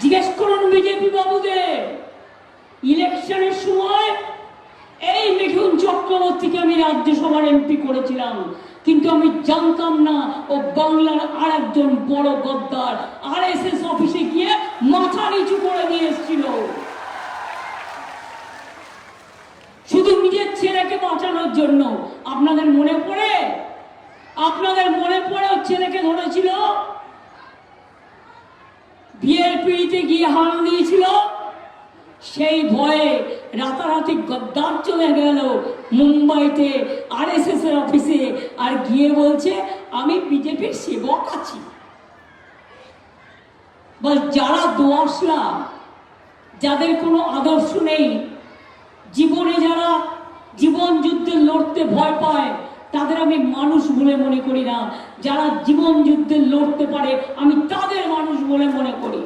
জিজ্ঞেস করুন বিজেপি বাবুদের ইলেকশনের সময় এই মিঠুন চক্রবর্তীকে আমি রাজ্যসভার এমপি করেছিলাম। কিন্তু আমি জানতাম না ও বাংলার আর একজন বড় গদ্দার আর এস এস অফিসে গিয়ে মাথা নিচু করে নিয়ে এসেছিল। শুধু নিজের ছেলেকে বাঁচানোর জন্য। আপনাদের মনে পড়ে? আপনাদের মনে পড়ে ওর ছেলেকে ধরেছিল? বিয়ের পিড়িতে গিয়ে হাল দিয়েছিল সেই ভয়ে রাতারাতি গদ্দার চলে গেল। মুম্বাইতে আর এস এর অফিসে আর গিয়ে বলছে, আমি বিজেপির সেবক আছি। যারা দোয়াশলা যাদের কোনো আদর্শ নেই, জীবনে যারা জীবন যুদ্ধে লড়তে ভয় পায়, তাদের আমি মানুষ বলে মনে করি না। যারা জীবন যুদ্ধে লড়তে পারে, আমি তাদের মানুষ বলে মনে করি।